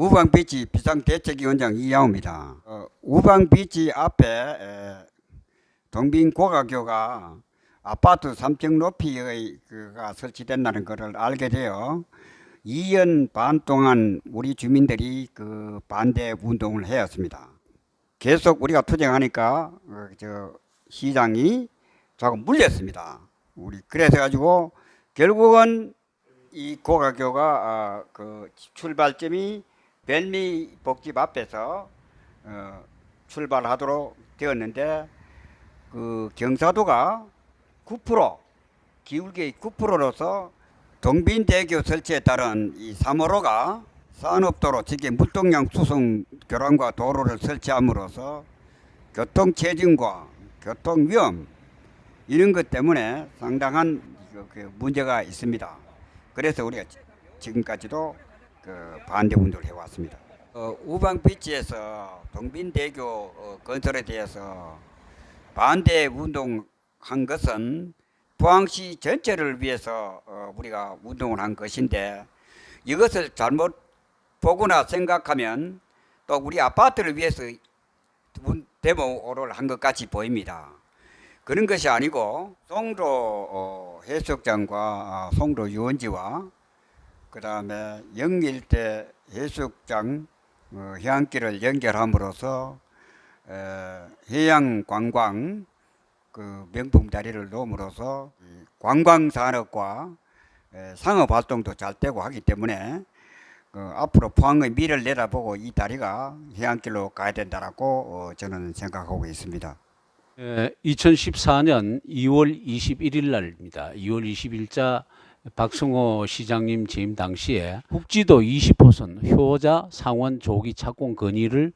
우방비치 비상대책위원장 이양호입니다. 어, 우방비치 앞에 에, 동빈고가교가 아파트 3층 높이의 그가 설치된다는 것을 알게 되어 2년 반 동안 우리 주민들이 그 반대 운동을 해왔습니다. 계속 우리가 투쟁하니까 어, 저 시장이 조금 물렸습니다. 우리 그래서 가지고 결국은 이 고가교가 아, 그 출발점이 벨미 복집 앞에서 어, 출발하도록 되었는데 그 경사도가 9% 기울기 9%로서 동빈대교 설치에 따른 이 3호로가 산업도로 즉 물동량 수송 교량과 도로를 설치함으로써 교통 체증과 교통 위험 이런 것 때문에 상당한 그- 그 문제가 있습니다. 그래서 우리가 지- 지금까지도 그 반대 운동을 해왔습니다. 어, 우방 비치에서 동빈대교 어, 건설에 대해서 반대 운동한 것은 포항시 전체를 위해서 어, 우리가 운동을 한 것인데 이것을 잘못 보거나 생각하면 또 우리 아파트를 위해서 운- 데모를 한 것 같이 보입니다. 그런 것이 아니고 송도 어, 해수욕장과 아, 송도 유원지와 그 다음에 영일대 해수욕장 어, 해안길을 연결함으로써 에, 해양 관광 그 명품 자리를 놓음으로써 이 관광 산업과 에, 상업 활동도 잘 되고 하기 때문에 그 앞으로 포항의 미래를 내다보고 이 다리가 해안길로 가야 된다라고 어, 저는 생각하고 있습니다. 2014년 2월 21일 날입니다. 2월 20일자 박승호 시장님 재임 당시에 국지도 20호선 효자 상원 조기 착공 건의를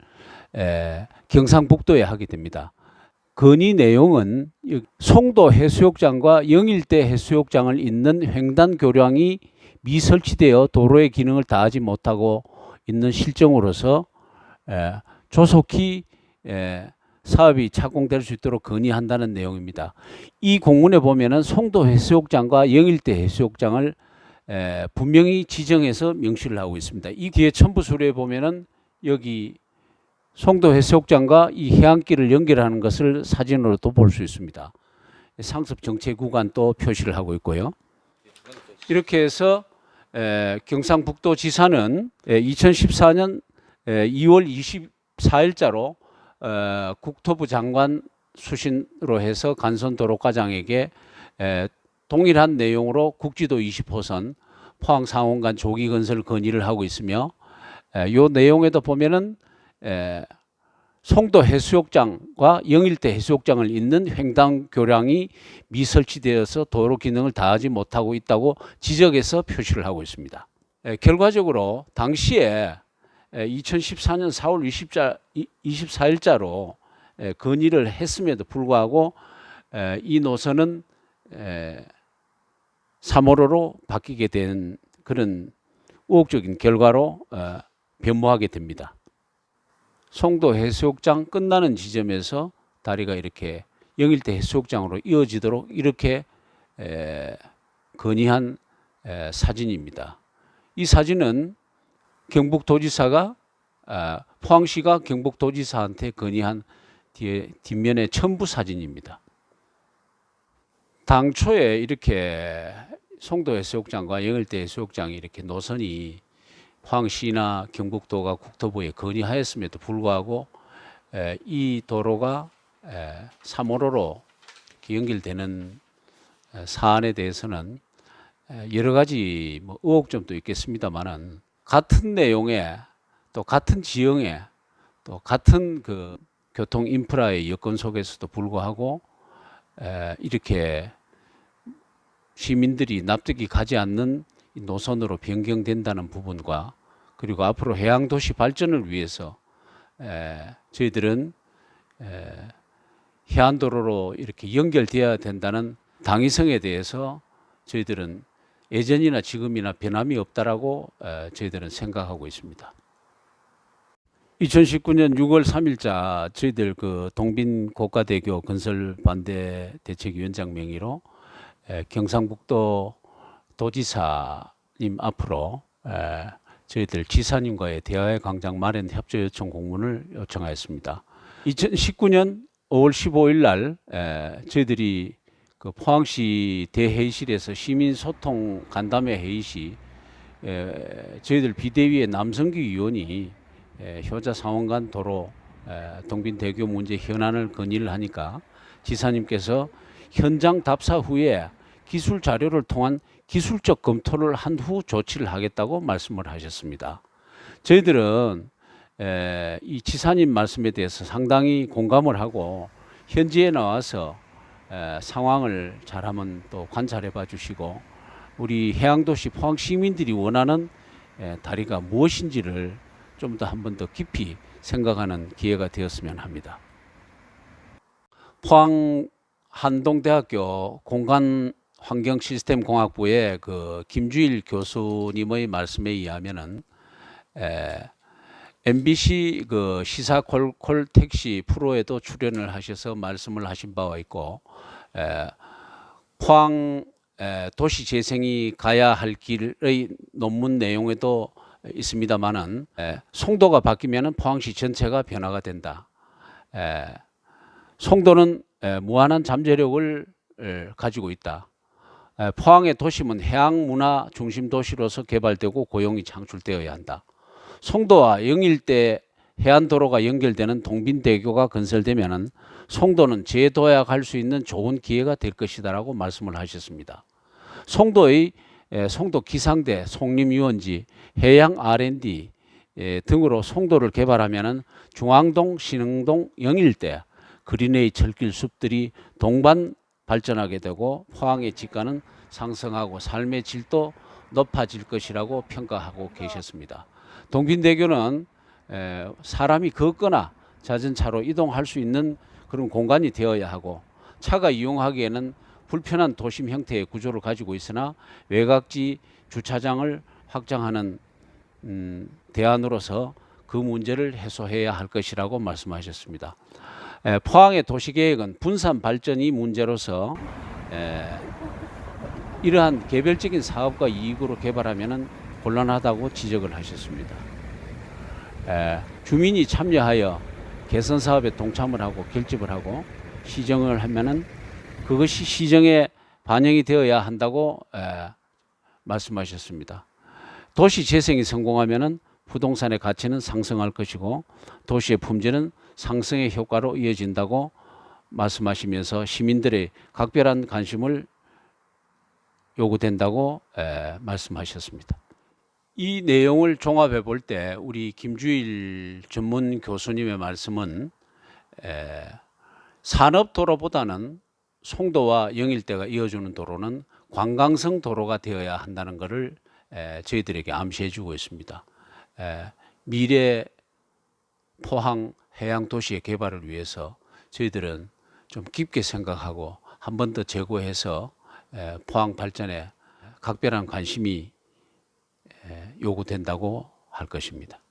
에, 경상북도에 하게 됩니다. 건의 내용은 이 송도 해수욕장과 영일대 해수욕장을 잇는 횡단 교량이 미설치되어 도로의 기능을 다하지 못하고 있는 실정으로서 에, 조속히 에, 사업이 착공될 수 있도록 건의한다는 내용입니다. 이 공문에 보면은 송도 해수욕장과 영일대 해수욕장을 에, 분명히 지정해서 명시를 하고 있습니다. 이 뒤에 첨부 서류에 보면은 여기 송도 해수욕장과 이 해안길을 연결하는 것을 사진으로도 볼 수 있습니다. 상습 정체 구간도 표시를 하고 있고요. 이렇게 해서 에, 경상북도 지사는 에, 2014년 에, 2월 24일자로 어, 국토부 장관 수신으로 해서 간선 도로과장에게 에, 동일한 내용으로 국지도 20호선 포항 상원간 조기 건설 건의를 하고 있으며 에, 요 내용에도 보면은 에, 송도 해수욕장과 영일대 해수욕장을 잇는 횡단 교량이 미설치되어서 도로 기능을 다하지 못하고 있다고 지적해서 표시를 하고 있습니다. 에, 결과적으로 당시에 2014년 4월 20자, 24일자로 건의를 했음에도 불구하고 에, 이 노선은 3호로로 바뀌게 된 그런 우혹적인 결과로 어, 변모하게 됩니다. 송도 해수욕장 끝나는 지점에서 다리가 이렇게 영일대 해수욕장으로 이어지도록 이렇게 에, 건의한 에, 사진입니다. 이 사진은 경북도지사가 아, 포항시가 경북도지사한테 건의한 뒤에 뒷면의 첨부 사진입니다. 당초에 이렇게 송도 해수욕장과 영일대 해수욕장이 이렇게 노선이 포항시나 경북도가 국토부에 건의하였음에도 불구하고 에, 이 도로가 에, 3호로로 연결되는 에, 사안에 대해서는 에, 여러 가지 뭐 의혹점도 있겠습니다만은 같은 내용에 또 같은 지형에 또 같은 그 교통 인프라의 여건 속에서도 불구하고 에, 이렇게 시민들이 납득이 가지 않는 이 노선으로 변경된다는 부분과 그리고 앞으로 해양 도시 발전을 위해서 에, 저희들은 에, 해안도로로 이렇게 연결되어야 된다는 당위성에 대해서 저희들은 예전이나 지금이나 변함이 없다라고 에, 저희들은 생각하고 있습니다. 2019년 6월 3일자 저희들 그 동빈 고가대교 건설 반대 대책위원장 명의로 에, 경상북도 도지사님 앞으로 에, 저희들 지사님과의 대화의 광장 마련 협조 요청 공문을 요청하였습니다. 2019년 5월 15일 날 에, 저희들이 그 포항시 대회의실에서 시민 소통 간담회 회의 시 에, 저희들 비대위의 남성기 위원이 에, 효자 상원간 도로 에, 동빈대교 문제 현안을 건의를 하니까 지사님께서 현장 답사 후에 기술 자료를 통한 기술적 검토를 한 후 조치를 하겠다고 말씀을 하셨습니다. 저희들은 에, 이 지사님 말씀에 대해서 상당히 공감을 하고 현지에 나와서 에, 상황을 잘 한번 또 관찰해 봐 주시고 우리 해양도시 포항 시민들이 원하는 에, 다리가 무엇인지를 좀 더 한 번 더 깊이 생각하는 기회가 되었으면 합니다. 포항 한동대학교 공간 환경 시스템 공학부의 그 김주일 교수님의 말씀에 의하면은 에, MBC 그 시사 콜콜 택시 프로에도 출연을 하셔서 말씀을 하신 바가 있고 에, 포항 에, 도시 재생이 가야 할 길의 논문 내용에도 있습니다만은 에, 송도가 바뀌면은 포항시 전체가 변화가 된다. 에, 송도는 에, 무한한 잠재력을 에, 가지고 있다. 에, 포항의 도심은 해양 문화 중심 도시로서 개발되고 고용이 창출되어야 한다. 송도와 영일대 해안도로가 연결되는 동빈대교가 건설되면은 송도는 재도약할 수 있는 좋은 기회가 될 것이다라고 말씀을 하셨습니다. 송도의 에, 송도 기상대, 송림유원지, 해양 R&D 에, 등으로 송도를 개발하면은 중앙동, 신흥동, 영일대 그린웨이 철길 숲들이 동반 발전하게 되고 포항의 지가는 상승하고 삶의 질도 높아질 것이라고 평가하고 계셨습니다. 동빈대교는 에, 사람이 걷거나 자전차로 이동할 수 있는 그런 공간이 되어야 하고 차가 이용하기에는 불편한 도심 형태의 구조를 가지고 있으나 외곽지 주차장을 확장하는 음, 대안으로서 그 문제를 해소해야 할 것이라고 말씀하셨습니다. 에, 포항의 도시계획은 분산 발전이 문제로서 에, 이러한 개별적인 사업과 이익으로 개발하면 곤란하다고 지적을 하셨습니다. 에, 주민이 참여하여 개선 사업에 동참을 하고 결집을 하고 시정을 하면은 그것이 시정에 반영이 되어야 한다고 에, 말씀하셨습니다. 도시 재생이 성공하면은 부동산의 가치는 상승할 것이고 도시의 품질은 상승의 효과로 이어진다고 말씀하시면서 시민들의 각별한 관심을 요구된다고 에, 말씀하셨습니다. 이 내용을 종합해 볼 때 우리 김주일 전문 교수님의 말씀은 에, 산업 도로보다는 송도와 영일대가 이어주는 도로는 관광성 도로가 되어야 한다는 것을 에, 저희들에게 암시해 주고 있습니다. 에, 미래 포항 해양 도시의 개발을 위해서 저희들은 좀 깊게 생각하고 한 번 더 재고해서 에, 포항 발전에 각별한 관심이 에, 요구된다고 할 것입니다.